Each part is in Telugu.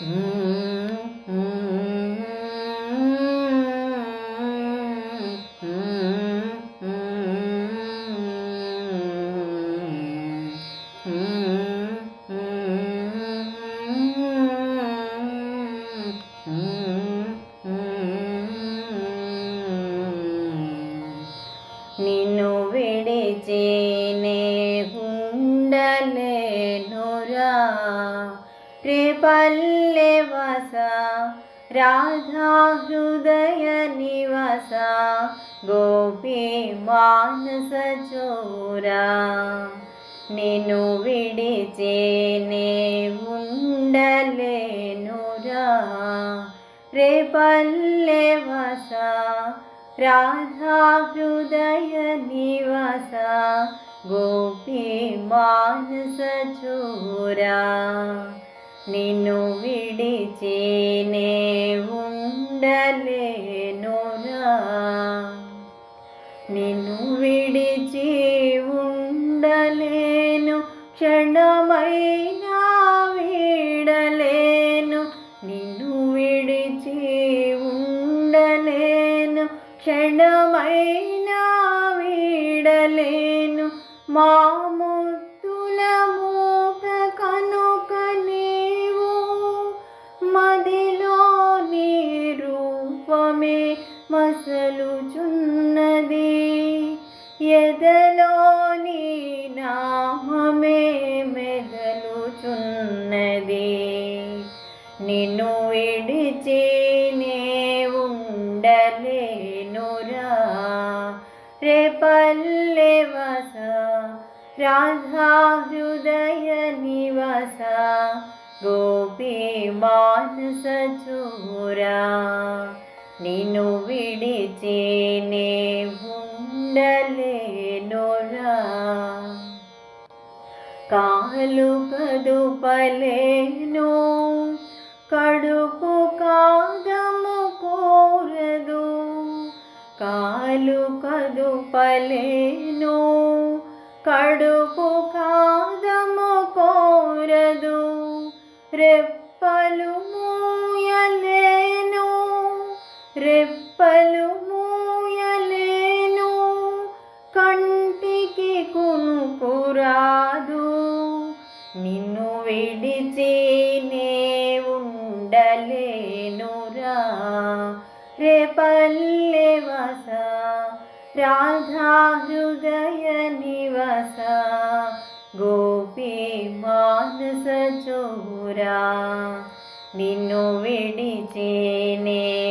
నిన్ను విడిచేనే ఉండలేనురా రేపల్లె వస రాధా హృదయ నివస గోపి మానస చోరా నిన్ను విడిచేనే ఉండలేనురా రేపల్లె వస రాధా హృదయ నివస గోపి మానస చోరా నిన్ను విడిచేనే ఉండలేనురా నిన్ను విడిచి ఉండలేను క్షణమైనా వీడలేను. నిన్ను విడిచి ఉండలేను క్షణమైనా వీడలేను. మాము మసలుచున్నది ఎదలోని నామమే మెదలుచున్నది. నిన్ను విడిచి నే ఉండలేనురా. రేపల్లె వస రాధా హృదయ నివస గోపీ మానస చూరా. నిన్ను విడిచి నే ఉండలేనురా. కాలు కదుపలేను కడుపు కాదము కోరదు. కాలు కదుపలేను కడుపు రెప్పలు మూయలేను కంటికి కునుకురాదు నిన్ను విడిచి నే ఉండలేనురా. రేపల్లె వస రాధా హృదయ నివస. గోపీ మానస చోరా. నిన్ను విడిచేనే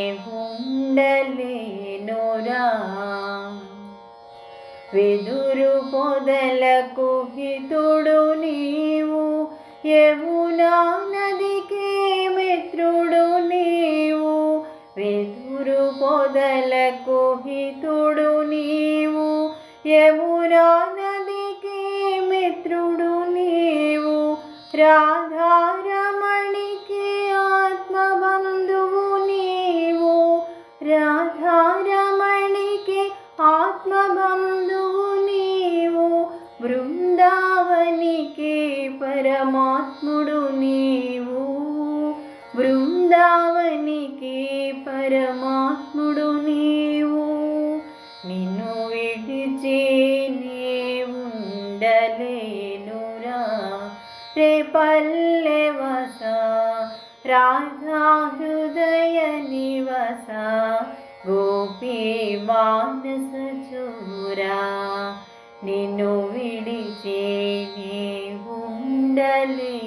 వెదురు పొదలకు హితుడు నీవు యమునా నదికి మిత్రుడు నీవు. వెదురు పొదలకు హితుడు నీవు యమునా నదికి మిత్రుడు నీవు. రాధారమణికి ఆత్మబంధువు నీవు రాధారమణికి ఆత్మబంధువు నీకే పరమాత్ముడు నీవు. బృందావనికి పరమాత్ముడు నీవు. నిన్ను విడిచే నే రే పల్లె వస రాధా హృదయ నివస గోపీ మానస చోరా. నిన్ను విడిచి నీ ఉండలేనురా